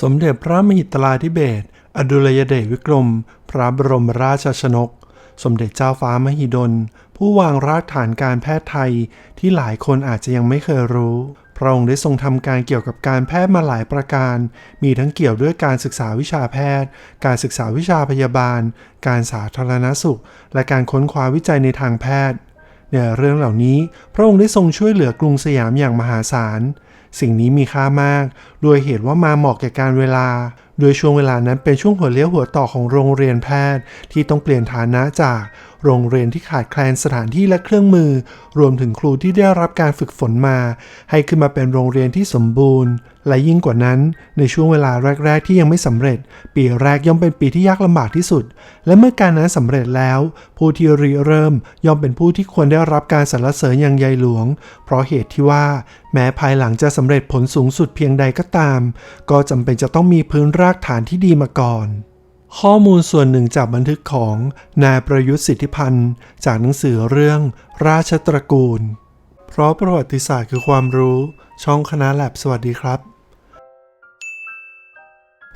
สมเด็จพระมหิตลาธิเบศรอดุลยเดชวิกรม พระบรมราชชนก สมเด็จเจ้าฟ้ามหิดล ผู้วางรากฐานการแพทย์ไทยที่หลายคนอาจจะยังไม่เคยรู้ พระองค์ได้ทรงทำการเกี่ยวกับการแพทย์มาหลายประการ มีทั้งเกี่ยวด้วยการศึกษาวิชาแพทย์ การศึกษาวิชาพยาบาล การสาธารณสุข และการค้นคว้าวิจัยในทางแพทย์ในเรื่องเหล่านี้พระองค์ได้ทรงช่วยเหลือกรุงสยามอย่างมหาศาล สิ่งนี้มีค่ามาก โดยเหตุว่ามาเหมาะแก่การเวลา โดยช่วงเวลานั้นเป็นช่วงหัวเลี้ยวหัวต่อของโรงเรียนแพทย์ ที่ต้องเปลี่ยนฐานะจาก โรงเรียนที่ขาดแคลนสถานที่และเครื่องมือ รวมถึงครูที่ได้รับการฝึกฝนมา ให้ขึ้นมาเป็นโรงเรียนที่สมบูรณ์ และยิ่งกว่านั้น ในช่วงเวลาแรก ๆ ที่ยังไม่สำเร็จ ปีแรกย่อมเป็นปีที่ยากลำบากที่สุด และเมื่อการนั้นสำเร็จแล้ว ผู้ที่ริเริ่มย่อมเป็นผู้ที่ควรได้รับการสรรเสริญอย่างใหญ่หลวง เพราะเหตุที่ว่า แม้ภายหลังจะสำเร็จผลสูงสุดเพียงใดก็ตาม ก็จำเป็นจะต้องมีพื้นรากฐานที่ดีมาก่อน ข้อมูลส่วนหนึ่งจากบันทึกของนายประยุทธ์สิทธิพันธ์ จากหนังสือเรื่องราชตระกูล เพราะประวัติศาสตร์คือความรู้ ช่องคณะแลบสวัสดีครับ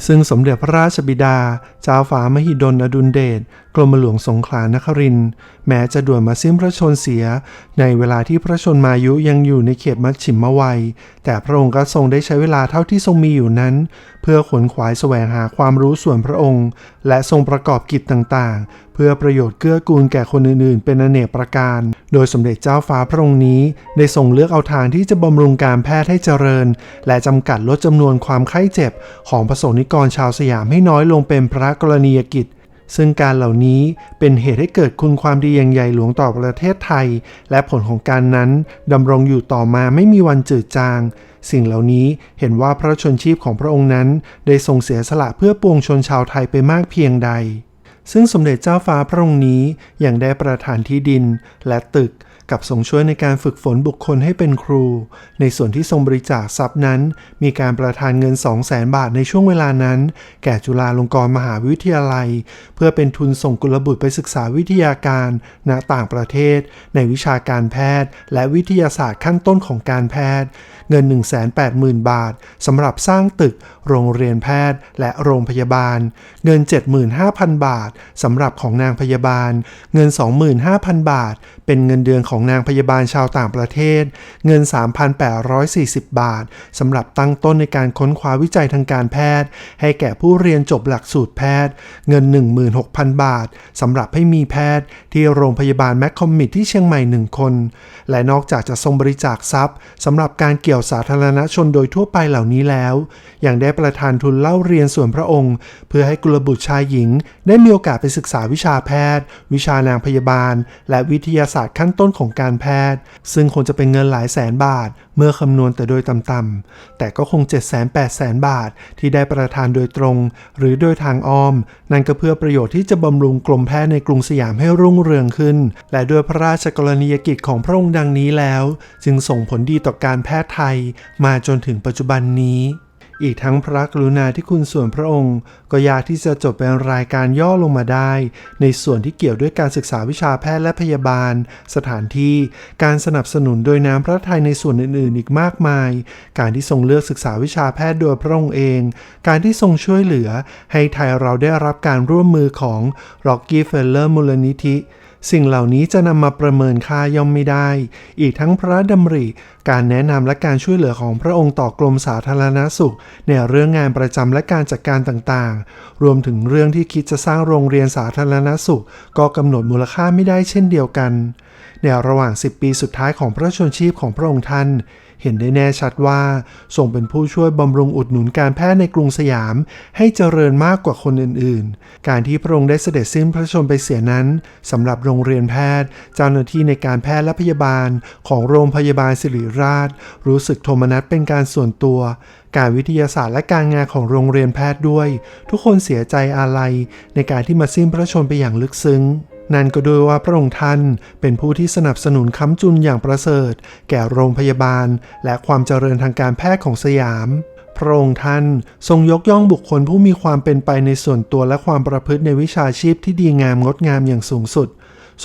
ซึ่งสมเด็จพระราชบิดาเจ้าฟ้ามหิดลอดุลเดช กรมหลวงสงขลานครินแม้จะด่วนมาสิ้นพระชนเสีย ในเวลาที่พระชนมายุยังอยู่ในเขตมัชชิมวัย แต่พระองค์ก็ทรงได้ใช้เวลาเท่าที่ทรงมีอยู่นั้น เพื่อขนขวายแสวงหาความรู้ส่วนพระองค์ และทรงประกอบกิจต่างๆ เพื่อประโยชน์เกื้อกูลแก่คนอื่นๆ เป็นอเนกประการ โดยสมเด็จเจ้าฟ้าพระองค์นี้ ได้ทรงเลือกเอาทางที่จะบำรุงการแพทย์ให้เจริญ และจำกัดลดจำนวนความไข้เจ็บ ของประสงนิกรชาวสยามให้น้อยลงเป็นพระกรณียกิจ ซึ่งการเหล่านี้เป็นเหตุให้เกิดคุณความดีอย่างใหญ่หลวงต่อประเทศไทย และผลของการนั้นดำรงอยู่ต่อมาไม่มีวันจืดจาง สิ่งเหล่านี้เห็นว่าพระชนชีพของพระองค์นั้น ได้ทรงเสียสละเพื่อปวงชนชาวไทยไปมากเพียงใด ซึ่งสมเด็จเจ้าฟ้าพระองค์นี้ยังได้ประทานที่ดินและตึก กับทรงช่วยในการฝึกฝนบุคคลให้เป็นครู ในส่วนที่ทรงบริจาคทรัพย์นั้น มีการประทานเงิน 2 0 0แสนบาทในช่วงเวลานั้น แก่จุฬาลงกรณ์มหาวิทยาลัย เพื่อเป็นทุนส่งกุลบุตรไปศึกษาวิทยาการณต่างประเทศ ในวิชาการแพทย์ และวิทยาศาสตร์ขั้นต้นของการแพทย์ เงิน 180,000 บาทสำหรับสร้างตึก โรงเรียนแพทย์ และโรงพยาบาล เงิน 75,000 บาทสำหรับของนางพยาบาล เงิน 25,000 บาท เป็นเงินเดือนของของนางพยาบาลชาวต่างประเทศ เงิน 3,840 บาทสำหรับตั้งต้นในการค้นคว้าวิจัยทางการแพทย์ ให้แก่ผู้เรียนจบหลักสูตรแพทย์ เงิน 16,000 บาทสำหรับให้มีแพทย์ ที่โรงพยาบาลแมคคอมมิดที่เชียงใหม่หนึ่งคน และนอกจากจะทรงบริจาคทรัพย์สำหรับการเกี่ยวสาธารณชนโดยทั่วไปเหล่านี้แล้ว ยังได้ประทานทุนเล่าเรียนส่วนพระองค์ เพื่อให้กุลบุตรชายหญิง ได้มีโอกาสไปศึกษาวิชาแพทย์ วิชานางพยาบาล และวิทยาศาสตร์ขั้นต้นของการแพทย์ ซึ่งคงจะเป็นเงินหลายแสนบาท เมื่อคำนวณแต่โดยต่ำๆแต่ก็คง 7 8 0 0 0 0 บาท ที่ได้ประทานโดยตรง หรือโดยทางอ้อม นั่นก็เพื่อประโยชน์ที่จะบำรุงกรมแพทย์ในกรุงสยามให้รุ่งเรืองขึ้น และด้วยพระราชกรณียกิจของพระองค์ดังนี้แล้ว จึงส่งผลดีต่อการแพทย์ไทย มาจนถึงปัจจุบันนี้ อีกทั้งพระกรุณาที่คุณส่วนพระองค์ ก็ยากที่จะจบเป็นรายการย่อลงมาได้ ในส่วนที่เกี่ยวด้วยการศึกษาวิชาแพทย์และพยาบาล สถานที่ การสนับสนุนโดยน้ำพระทัยในส่วนอื่นๆ อีกมากมาย การที่ทรงเลือกศึกษาวิชาแพทย์โดยพระองค์เอง การที่ทรงช่วยเหลือ ให้ไทยเราได้รับการร่วมมือของ Rockefeller มูลนิธิ สิ่งเหล่านี้จะนำมาประเมินค่าย่อมไม่ได้ อีกทั้งพระดำริ การแนะนำและการช่วยเหลือของพระองค์ต่อกรมสาธารณสุข ในเรื่องงานประจำและการจัดการต่างๆ รวมถึงเรื่องที่คิดจะสร้างโรงเรียนสาธารณสุข ก็กำหนดมูลค่าไม่ได้เช่นเดียวกัน ในระหว่าง 10 ปีสุดท้ายของพระชนชีพของพระองค์ท่าน เห็นได้แน่ชัดว่าทรงเป็นผู้ช่วยบำรุงอุดหนุนการแพทย์ในกรุงสยาม ให้เจริญมากกว่าคนอื่นๆ การที่พระองค์ได้เสด็จสิ้นพระชนไปเสียนั้นสำหรับโรงเรียนแพทย์ เจ้าหน้าที่ในการแพทย์และพยาบาลของโรงพยาบาลสิริราช รู้สึกโทมนัสเป็นการส่วนตัว การวิทยาศาสตร์และการงานของโรงเรียนแพทย์ด้วย ทุกคนเสียใจอาลัยในการที่มาสิ้นพระชนไปอย่างลึกซึ้ง นั่นก็ด้วยว่าพระองค์ท่านเป็นผู้ที่สนับสนุนค้ำจุนอย่างประเสริฐ แก่โรงพยาบาล และความเจริญทางการแพทย์ของสยาม พระองค์ท่านทรงยกย่องบุคคลผู้มีความเป็นไปในส่วนตัวและความประพฤติในวิชาชีพที่ดีงามงดงามอย่างสูงสุด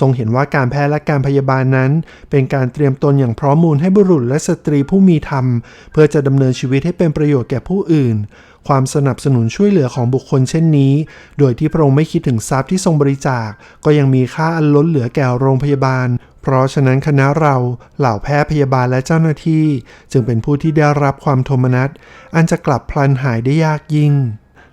ทรงเห็นว่าการแพทย์และการพยาบาลนั้น เป็นการเตรียมตนอย่างพร้อมมูลให้บุรุษและสตรีผู้มีธรรม เพื่อจะดำเนินชีวิตให้เป็นประโยชน์แก่ผู้อื่น ความสนับสนุนช่วยเหลือของบุคคลเช่นนี้ โดยที่พระองค์ไม่คิดถึงทรัพย์ที่ทรงบริจาค ก็ยังมีค่าอันล้นเหลือแก่โรงพยาบาล เพราะฉะนั้นคณะเราเหล่าแพทย์พยาบาลและเจ้าหน้าที่ จึงเป็นผู้ที่ได้รับความโทมนัสอันจะกลับพลันหายได้ยากยิ่ง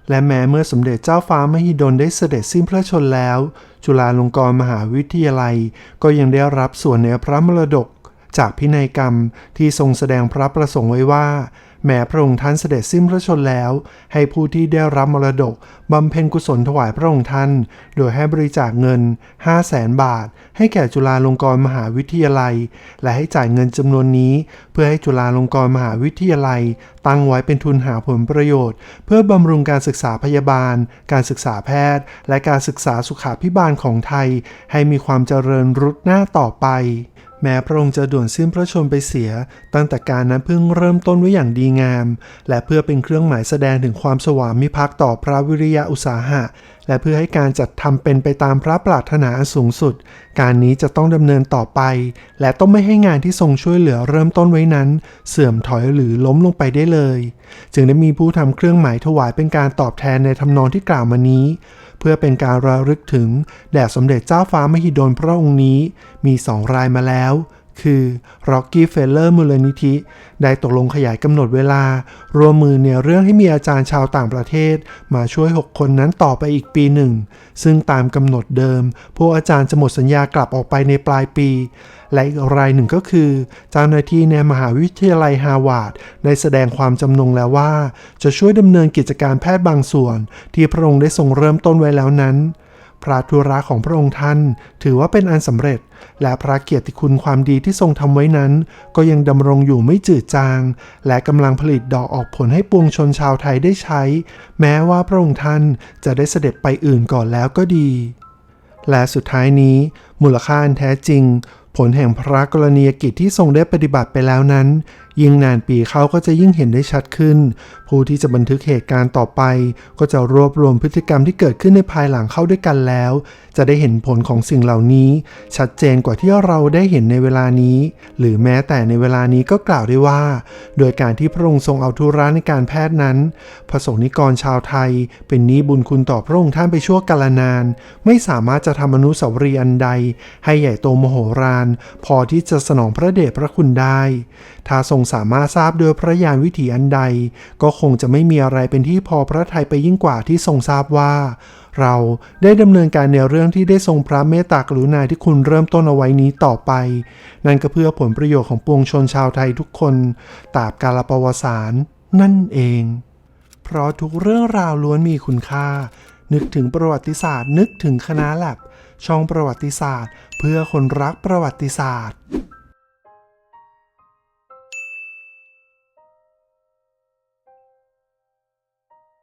และแม้เมื่อสมเด็จเจ้าฟ้ามหิดลได้เสด็จสิ้นพระชนแล้ว จุฬาลงกรณ์มหาวิทยาลัย ก็ยังได้รับส่วนในพระมรดก จากพินัยกรรมที่ทรงแสดงพระประสงค์ไว้ว่า แม้พระองค์ท่านเสด็จสิ้นพระชนแล้ว ให้ผู้ที่ได้รับมรดกบำเพ็ญกุศลถวายพระองค์ท่าน โดยให้บริจาคเงิน 5 0 0แสนบาท ให้แก่จุฬาลงกรณ์มหาวิทยาลัย และให้จ่ายเงินจำนวนนี้ เพื่อให้จุฬาลงกรณ์มหาวิทยาลัย ตั้งไว้เป็นทุนหาผลประโยชน์ เพื่อบำรุงการศึกษาพยาบาล การศึกษาแพทย์ และการศึกษาสุขาพิบาลของไทย ให้มีความเจริญรุดหน้าต่อไป แม้พระองค์จะด่วนสิ้นพระชนไปเสีย ตั้งแต่การนั้นเพิ่งเริ่มต้นไว้อย่างดีงาม และเพื่อเป็นเครื่องหมายแสดงถึงความสวามิภักดิ์ต่อพระวิริยะอุตสาหะ และเพื่อให้การจัดทำเป็นไปตามพระปรารถนาสูงสุด การนี้จะต้องดำเนินต่อไป และต้องไม่ให้งานที่ทรงช่วยเหลือเริ่มต้นไว้นั้น เสื่อมถอยหรือล้มลงไปได้เลย จึงได้มีผู้ทำเครื่องหมายถวายเป็นการตอบแทนในทำนองที่กล่าวมานี้ เพื่อเป็นการระลึกถึงแด่สมเด็จเจ้าฟ้ามหิดลพระองค์นี้มีสองรายมาแล้ว คือ Rocky f e l l e r มูลนิธิ ได้ตกลงขยายกำหนดเวลา รวมมือเนี่ยเรื่องให้มีอาจารย์ชาวต่างประเทศ มาช่วย 6 คนนั้นต่อไปอีกปีหนึ่ง ซึ่งตามกำหนดเดิม พวกอาจารย์จะหมดสัญญากลับออกไปในปลายปี และอีกรายหนึ่งก็คือ เจ้าหน้าที่ในมหาวิทยาลัยฮาวาดได้แสดงความจำนงแล้วว่า จะช่วยดำเนินกิจการแพทย์บางส่วน ที่พระองค์ได้ทรงเริ่มต้นไว้แล้วนั้น พระธุระของพระองค์ท่าน ถือว่าเป็นอันสำเร็จ และพระเกียรติคุณความดีที่ทรงทำไว้นั้น ก็ยังดำรงอยู่ไม่จืดจาง และกำลังผลิตดอกออกผลให้ปวงชนชาวไทยได้ใช้ แม้ว่าพระองค์ท่านจะได้เสด็จไปอื่นก่อนแล้วก็ดี และสุดท้ายนี้ มูลค่าอันแท้จริง ผลแห่งพระกรณียกิจที่ทรงได้ปฏิบัติไปแล้วนั้นยิ่งนานปีเขาก็จะยิ่งเห็นได้ชัดขึ้น ผู้ที่จะบันทึกเหตุการณ์ต่อไป ก็จะรวบรวมพฤติกรรมที่เกิดขึ้นในภายหลังเข้าด้วยกันแล้ว จะได้เห็นผลของสิ่งเหล่านี้ ชัดเจนกว่าที่เราได้เห็นในเวลานี้ หรือแม้แต่ในเวลานี้ก็กล่าวได้ว่า โดยการที่พระองค์ทรงเอาธุระในการแพทย์นั้น พระสงฆ์นิกรชาวไทย เป็นนี้บุญคุณต่อพระองค์ท่านไปชั่วกาลนาน ไม่สามารถจะทำอนุสาวรีย์อันใด ให้ใหญ่โตมโหฬารพอที่จะสนองพระเดชพระคุณได้ถ้าทรงรงสามารถทราบโดยพระญาณวิถีอันใด ก็คงจะไม่มีอะไรเป็นที่พอพระทัยไปยิ่งกว่าที่ทรงทราบว่า เราได้ดำเนินการในเรื่องที่ได้ทรงพระเมตตากรุณาที่คุณเริ่มต้นเอาไว้นี้ต่อไป นั่นก็เพื่อผลประโยชน์ของปวงชนชาวไทยทุกคนตราบกาลประวัติศาสตร์นั่นเอง เพราะทุกเรื่องราวล้วนมีคุณค่า นึกถึงประวัติศาสตร์ นึกถึงคณะแลบช่องประวัติศาสตร์ เพื่อคนรักประวัติศาสตร์